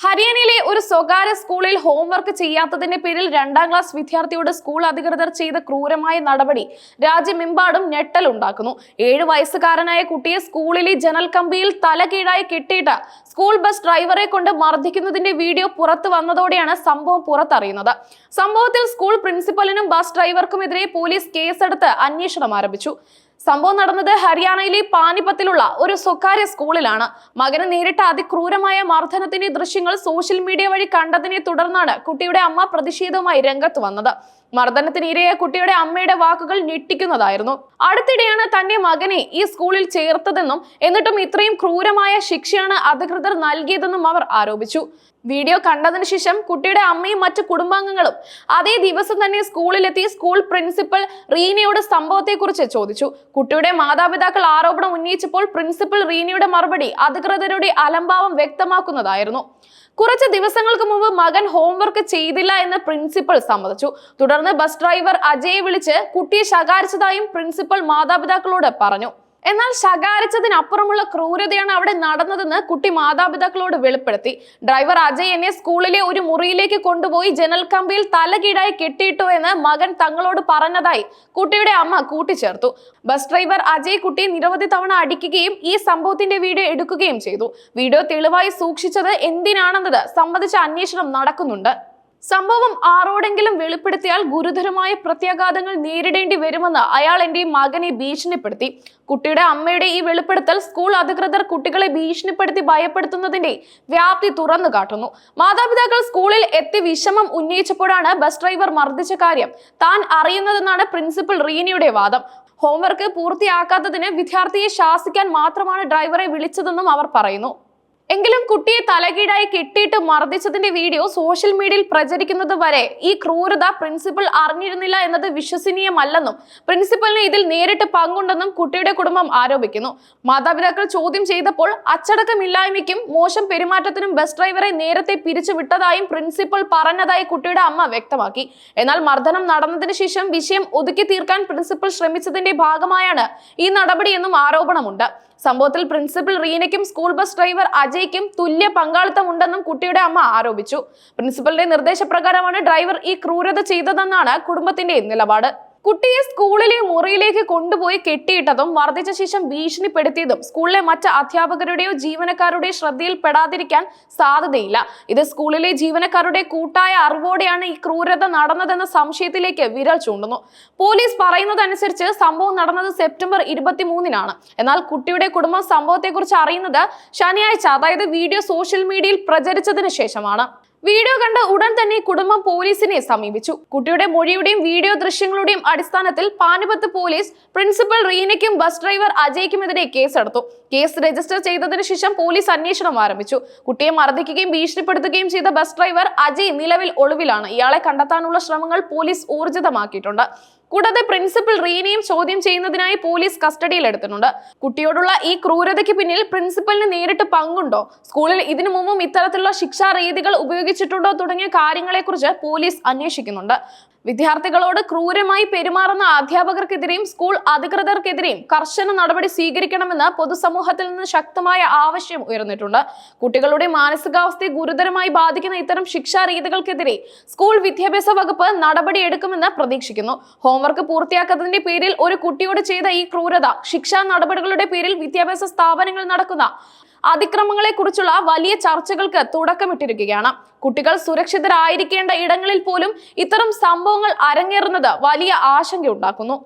ഹരിയാനയിലെ ഒരു സ്വകാര്യ സ്കൂളിൽ ഹോംവർക്ക് ചെയ്യാത്തതിന്റെ പേരിൽ രണ്ടാം ക്ലാസ് വിദ്യാർത്ഥിയോട് സ്കൂൾ അധികൃതർ ചെയ്ത ക്രൂരമായ നടപടി രാജ്യമെമ്പാടും ഞെട്ടലുണ്ടാക്കുന്നു ഏഴു വയസ്സുകാരനായ കുട്ടിയെ സ്കൂളിലെ ജനൽ കമ്പിയിൽ തല കീഴായി കെട്ടിയിട്ട് സ്കൂൾ ബസ് ഡ്രൈവറെ കൊണ്ട് മർദ്ദിക്കുന്നതിന്റെ വീഡിയോ പുറത്തു വന്നതോടെയാണ് സംഭവം പുറത്തറിയുന്നത്. സംഭവത്തിൽ സ്കൂൾ പ്രിൻസിപ്പലിനും ബസ് ഡ്രൈവർക്കുമെതിരെ പോലീസ് കേസെടുത്ത് അന്വേഷണം ആരംഭിച്ചു. സംഭവം നടന്നത് ഹരിയാനയിലെ പാനിപ്പത്തിലുള്ള ഒരു സ്വകാര്യ സ്കൂളിലാണ്. മകന് നേരിട്ട അതിക്രൂരമായ മർദ്ദനത്തിന്റെ ദൃശ്യങ്ങൾ സോഷ്യൽ മീഡിയ വഴി കണ്ടതിനെ തുടർന്നാണ് കുട്ടിയുടെ അമ്മ പ്രതിഷേധവുമായി രംഗത്ത് വന്നത്. മർദ്ദനത്തിനിരയായ കുട്ടിയുടെ അമ്മയുടെ വാക്കുകൾ ഞെട്ടിക്കുന്നതായിരുന്നു. അടുത്തിടെയാണ് തന്റെ മകനെ ഈ സ്കൂളിൽ ചേർത്തതെന്നും എന്നിട്ടും ഇത്രയും ക്രൂരമായ ശിക്ഷയാണ് അധികൃതർ നൽകിയതെന്നും അവർ ആരോപിച്ചു. വീഡിയോ കണ്ടതിന് ശേഷം കുട്ടിയുടെ അമ്മയും മറ്റു കുടുംബാംഗങ്ങളും അതേ ദിവസം തന്നെ സ്കൂളിലെത്തി സ്കൂൾ പ്രിൻസിപ്പൽ റീനയോട് സംഭവത്തെക്കുറിച്ച് ചോദിച്ചു. കുട്ടിയുടെ മാതാപിതാക്കൾ ആരോപണം ഉന്നയിച്ചപ്പോൾ പ്രിൻസിപ്പൽ റീനയുടെ മറുപടി അധികൃതരുടെ അലംഭാവം വ്യക്തമാക്കുന്നതായിരുന്നു. കുറച്ച് ദിവസങ്ങൾക്ക് മുമ്പ് മകൻ ഹോംവർക്ക് ചെയ്തില്ല എന്ന് പ്രിൻസിപ്പൽ സമ്മതിച്ചു. തുടർന്ന് ബസ് ഡ്രൈവർ അജയെ വിളിച്ച് കുട്ടിയെ ശകാരിച്ചതായും പ്രിൻസിപ്പൽ മാതാപിതാക്കളോട് പറഞ്ഞു. എന്നാൽ ശകാരിച്ചതിനപ്പുറമുള്ള ക്രൂരതയാണ് അവിടെ നടന്നതെന്ന് കുട്ടി മാതാപിതാക്കളോട് വെളിപ്പെടുത്തി. ഡ്രൈവർ അജയ് എന്നെ സ്കൂളിലെ ഒരു മുറിയിലേക്ക് കൊണ്ടുപോയി ജനൽ കമ്പിയിൽ തലകീഴായി കെട്ടിയിട്ടു എന്ന് മകൻ തങ്ങളോട് പറഞ്ഞതായി കുട്ടിയുടെ അമ്മ കൂട്ടിച്ചേർത്തു. ബസ് ഡ്രൈവർ അജയ് കുട്ടിയെ നിരവധി തവണ അടിക്കുകയും ഈ സംഭവത്തിന്റെ വീഡിയോ എടുക്കുകയും ചെയ്തു. വീഡിയോ തെളിവായി സൂക്ഷിച്ചത് എന്തിനാണെന്നത് സംബന്ധിച്ച അന്വേഷണം നടക്കുന്നുണ്ട്. സംഭവം ആരോടെങ്കിലും വെളിപ്പെടുത്തിയാൽ ഗുരുതരമായ പ്രത്യാഘാതങ്ങൾ നേരിടേണ്ടി വരുമെന്ന് അയാൾ എന്റെ മകനെ ഭീഷണിപ്പെടുത്തി. കുട്ടിയുടെ അമ്മയുടെ ഈ വെളിപ്പെടുത്തൽ സ്കൂൾ അധികൃതർ കുട്ടികളെ ഭീഷണിപ്പെടുത്തി ഭയപ്പെടുത്തുന്നതിന്റെ വ്യാപ്തി തുറന്നു കാട്ടുന്നു. മാതാപിതാക്കൾ സ്കൂളിൽ എത്തി വിഷമം ഉന്നയിച്ചപ്പോഴാണ് ബസ് ഡ്രൈവർ മർദ്ദിച്ച കാര്യം താൻ അറിയുന്നതെന്നാണ് പ്രിൻസിപ്പൽ റീനിയുടെ വാദം. ഹോംവർക്ക് പൂർത്തിയാക്കാത്തതിന് വിദ്യാർത്ഥിയെ ശാസിക്കാൻ മാത്രമാണ് ഡ്രൈവറെ വിളിച്ചതെന്നും അവർ പറയുന്നു. എങ്കിലും കുട്ടിയെ തലകീഴായി കെട്ടിയിട്ട് മർദ്ദിച്ചതിന്റെ വീഡിയോ സോഷ്യൽ മീഡിയയിൽ പ്രചരിക്കുന്നത് വരെ ഈ ക്രൂരത പ്രിൻസിപ്പൽ അറിഞ്ഞിരുന്നില്ല എന്നത് വിശ്വസനീയമല്ലെന്നും പ്രിൻസിപ്പലിന് ഇതിൽ നേരിട്ട് പങ്കുണ്ടെന്നും കുട്ടിയുടെ കുടുംബം ആരോപിക്കുന്നു. മാതാപിതാക്കൾ ചോദ്യം ചെയ്തപ്പോൾ അച്ചടക്കമില്ലായ്മയ്ക്കും മോശം പെരുമാറ്റത്തിനും ബസ് ഡ്രൈവറെ നേരത്തെ പിരിച്ചുവിട്ടതായും പ്രിൻസിപ്പൽ പറഞ്ഞതായി കുട്ടിയുടെ അമ്മ വ്യക്തമാക്കി. എന്നാൽ മർദ്ദനം നടന്നതിന് ശേഷം വിഷയം ഒതുക്കി തീർക്കാൻ പ്രിൻസിപ്പൽ ശ്രമിച്ചതിന്റെ ഭാഗമായാണ് ഈ നടപടിയെന്നും ആരോപണമുണ്ട്. സംഭവത്തിൽ പ്രിൻസിപ്പൽ റീനയ്ക്കും സ്കൂൾ ബസ് ഡ്രൈവർ അജയ്ക്കും തുല്യ പങ്കാളിത്തമുണ്ടെന്നും കുട്ടിയുടെ അമ്മ ആരോപിച്ചു. പ്രിൻസിപ്പലിന്റെ നിർദ്ദേശപ്രകാരമാണ് ഡ്രൈവർ ഈ ക്രൂരത ചെയ്തതെന്നാണ് കുടുംബത്തിന്റെ നിലപാട്. കുട്ടിയെ സ്കൂളിലെ മുറിയിലേക്ക് കൊണ്ടുപോയി കെട്ടിയിട്ടതും മർദ്ദിച്ച ശേഷം ഭീഷണിപ്പെടുത്തിയതും സ്കൂളിലെ മറ്റ് അധ്യാപകരുടെയോ ജീവനക്കാരുടെയോ ശ്രദ്ധയിൽപ്പെടാതിരിക്കാൻ സാധ്യതയില്ല. ഇത് സ്കൂളിലെ ജീവനക്കാരുടെ കൂട്ടായ അറിവോടെയാണ് ഈ ക്രൂരത നടന്നതെന്ന സംശയത്തിലേക്ക് വിരൽ ചൂണ്ടുന്നു. പോലീസ് പറയുന്നതനുസരിച്ച് സംഭവം നടന്നത് സെപ്റ്റംബർ ഇരുപത്തിമൂന്നിനാണ്. എന്നാൽ കുട്ടിയുടെ കുടുംബം സംഭവത്തെക്കുറിച്ച് അറിയുന്നത് ശനിയാഴ്ച അതായത് വീഡിയോ സോഷ്യൽ മീഡിയയിൽ പ്രചരിച്ചതിന് ശേഷമാണ്. വീഡിയോ കണ്ട് ഉടൻ തന്നെ കുടുംബം പോലീസിനെ സമീപിച്ചു. കുട്ടിയുടെ മൊഴിയുടെയും വീഡിയോ ദൃശ്യങ്ങളുടെയും അടിസ്ഥാനത്തിൽ പാനിപത്ത് പോലീസ് പ്രിൻസിപ്പൽ റീനയ്ക്കും ബസ് ഡ്രൈവർ അജയ്ക്കുമെതിരെ കേസെടുത്തു. കേസ് രജിസ്റ്റർ ചെയ്തതിനു ശേഷം പോലീസ് അന്വേഷണം ആരംഭിച്ചു. കുട്ടിയെ മർദ്ദിക്കുകയും ഭീഷണിപ്പെടുത്തുകയും ചെയ്ത ബസ് ഡ്രൈവർ അജയ് നിലവിൽ ഒളിവിലാണ്. ഇയാളെ കണ്ടെത്താനുള്ള ശ്രമങ്ങൾ പോലീസ് ഊർജിതമാക്കിയിട്ടുണ്ട്. കൂടാതെ പ്രിൻസിപ്പൽ റീനയും ചോദ്യം ചെയ്യുന്നതിനായി പോലീസ് കസ്റ്റഡിയിൽ എടുത്തിട്ടുണ്ട് കുട്ടിയോടുള്ള ഈ ക്രൂരതയ്ക്ക് പിന്നിൽ പ്രിൻസിപ്പലിന് നേരിട്ട് പങ്കുണ്ടോ? സ്കൂളിൽ ഇതിനു മുമ്പും ഇത്തരത്തിലുള്ള ശിക്ഷാ രീതികൾ ഉപയോഗിച്ചിട്ടുണ്ടോ തുടങ്ങിയ കാര്യങ്ങളെക്കുറിച്ച് പോലീസ് അന്വേഷിക്കുന്നുണ്ട്. വിദ്യാർത്ഥികളോട് ക്രൂരമായി പെരുമാറുന്ന അധ്യാപകർക്കെതിരെയും സ്കൂൾ അധികൃതർക്കെതിരെയും കർശന നടപടി സ്വീകരിക്കണമെന്ന് പൊതുസമൂഹത്തിൽ നിന്ന് ശക്തമായ ആവശ്യം ഉയർന്നിട്ടുണ്ട്. കുട്ടികളുടെ മാനസികാവസ്ഥയെ ഗുരുതരമായി ബാധിക്കുന്ന ഇത്തരം ശിക്ഷാരീതികൾക്കെതിരെ സ്കൂൾ വിദ്യാഭ്യാസ വകുപ്പ് നടപടി എടുക്കുമെന്ന് പ്രതീക്ഷിക്കുന്നു. ഹോംവർക്ക് പൂർത്തിയാക്കാത്തതിന്റെ പേരിൽ ഒരു കുട്ടിയോട് ചെയ്ത ഈ ക്രൂരത ശിക്ഷാ നടപടികളുടെ പേരിൽ വിദ്യാഭ്യാസ സ്ഥാപനങ്ങളിൽ നടക്കുന്ന അതിക്രമങ്ങളെ കുറിച്ചുള്ള വലിയ ചർച്ചകൾക്ക് തുടക്കമിട്ടിരിക്കുകയാണ്. കുട്ടികൾ സുരക്ഷിതരായിരിക്കേണ്ട ഇടങ്ങളിൽ പോലും ഇത്തരം സംഭവങ്ങൾ അരങ്ങേറുന്നത് വലിയ ആശങ്കയുണ്ടാക്കുന്നു.